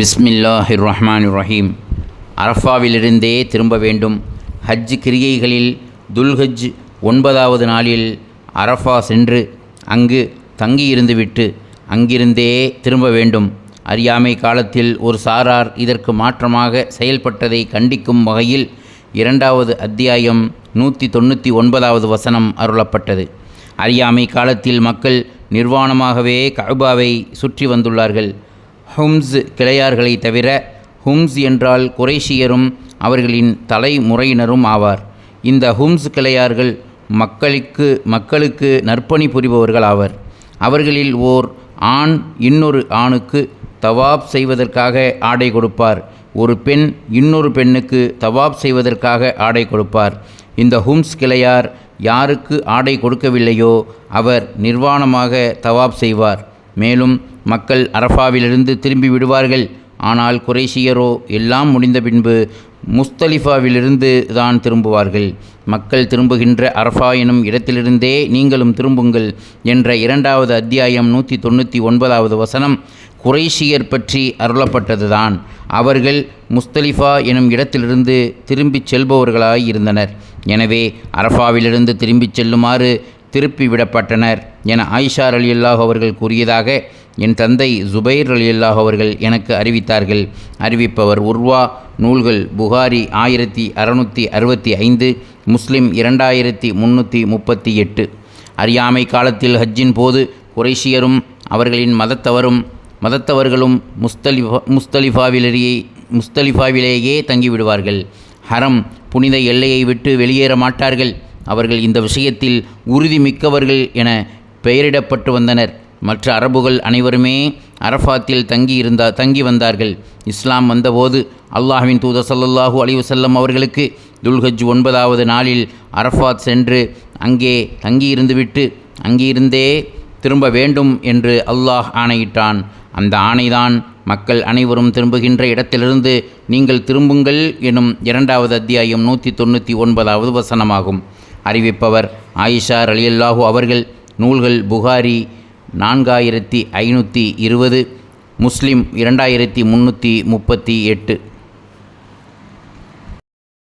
பிஸ்மில்லாஹிர் ரஹ்மான் ரஹீம் அரஃபாவிலிருந்தே திரும்ப வேண்டும். ஹஜ் கிரியைகளில் துல்ஹஜ் ஒன்பதாவது நாளில் அரஃபா சென்று அங்கு தங்கியிருந்துவிட்டு அங்கிருந்தே திரும்ப வேண்டும். அறியாமை காலத்தில் ஒரு சாரார் இதற்கு மாற்றமாக செயல்பட்டதை கண்டிக்கும் வகையில் இரண்டாவது அத்தியாயம் நூற்றி தொண்ணூற்றி ஒன்பதாவது வசனம் அருளப்பட்டது. அறியாமை காலத்தில் மக்கள் நிர்வாணமாகவே கஅபாவை சுற்றி வந்துள்ளார்கள். ஹும்ஸ் கிளையார்களை தவிர ஹும்ஸ் என்றால் குறைஷியரும் அவர்களின் தலைமுறையினரும் ஆவார். இந்த ஹும்ஸ் கிளையார்கள் மக்களுக்கு மக்களுக்கு நற்பணி புரிபவர்கள் ஆவர். அவர்களில் ஓர் ஆண் இன்னொரு ஆணுக்கு தவாப் செய்வதற்காக ஆடை கொடுப்பார். ஒரு பெண் இன்னொரு பெண்ணுக்கு தவாப் செய்வதற்காக ஆடை கொடுப்பார். இந்த ஹும்ஸ் கிளையார் யாருக்கு ஆடை கொடுக்கவில்லையோ அவர் நிர்வாணமாக தவாப் செய்வார். மேலும் மக்கள் அரஃபாவிலிருந்து திரும்பி விடுவார்கள். ஆனால் குறைஷியரோ எல்லாம் முடிந்த பின்பு முஸ்தலிஃபாவிலிருந்து தான் திரும்புவார்கள். மக்கள் திரும்புகின்ற அரஃபா எனும் இடத்திலிருந்தே நீங்களும் திரும்புங்கள் என்ற இரண்டாவது அத்தியாயம் நூற்றி தொண்ணூற்றி ஒன்பதாவது வசனம் குறைஷியர் பற்றி அருளப்பட்டதுதான். அவர்கள் முஸ்தலிஃபா எனும் இடத்திலிருந்து திரும்பிச் செல்பவர்களாய் இருந்தனர் எனவே அரஃபாவிலிருந்து திரும்பிச் செல்லுமாறு திருப்பி விடப்பட்டனர் என ஆயிஷார் அலி அல்லாஹ் அவர்கள் கூறியதாக என் தந்தை ஜுபைர் அலி அல்லாஹ் அவர்கள் எனக்கு அறிவித்தார்கள். அறிவிப்பவர் உர்வா நூல்கள் புகாரி ஆயிரத்தி அறநூற்றி அறுபத்தி ஐந்து முஸ்லிம் இரண்டாயிரத்தி முந்நூற்றி முப்பத்தி எட்டு. அறியாமை காலத்தில் ஹஜ்ஜின் போது குறைஷியரும் அவர்களின் மதத்தவரும் மதத்தவர்களும் முஸ்தலிஃபா முஸ்தலிஃபாவிலேயே முஸ்தலிஃபாவிலேயே தங்கிவிடுவார்கள். ஹரம் புனித எல்லையை விட்டு வெளியேற மாட்டார்கள். அவர்கள் இந்த விஷயத்தில் உறுதி மிக்கவர்கள் என பெயரிடப்பட்டு வந்தனர். மற்ற அரபுகள் அனைவருமே அரஃபாத்தில் தங்கி இருந்தா தங்கி வந்தார்கள். இஸ்லாம் வந்தபோது அல்லாஹ்வின் தூத ஸல்லல்லாஹு அலிவசல்லம் அவர்களுக்கு துல்ஹஜ் ஒன்பதாவது நாளில் அரஃபாத் சென்று அங்கே தங்கியிருந்துவிட்டு அங்கிருந்தே திரும்ப வேண்டும் என்று அல்லாஹ் ஆணையிட்டான். அந்த ஆணைதான் மக்கள் அனைவரும் திரும்புகின்ற இடத்திலிருந்து நீங்கள் திரும்புங்கள் எனும் இரண்டாவது அத்தியாயம் நூற்றி தொண்ணூற்றி ஒன்பதாவது வசனமாகும். அறிவிப்பவர். ஆயிஷா ரலியல்லாஹு அவர்கள் நூல்கள் புகாரி நான்காயிரத்தி ஐநூற்றி இருபது முஸ்லிம் இரண்டாயிரத்தி முந்நூற்றி முப்பத்தி எட்டு.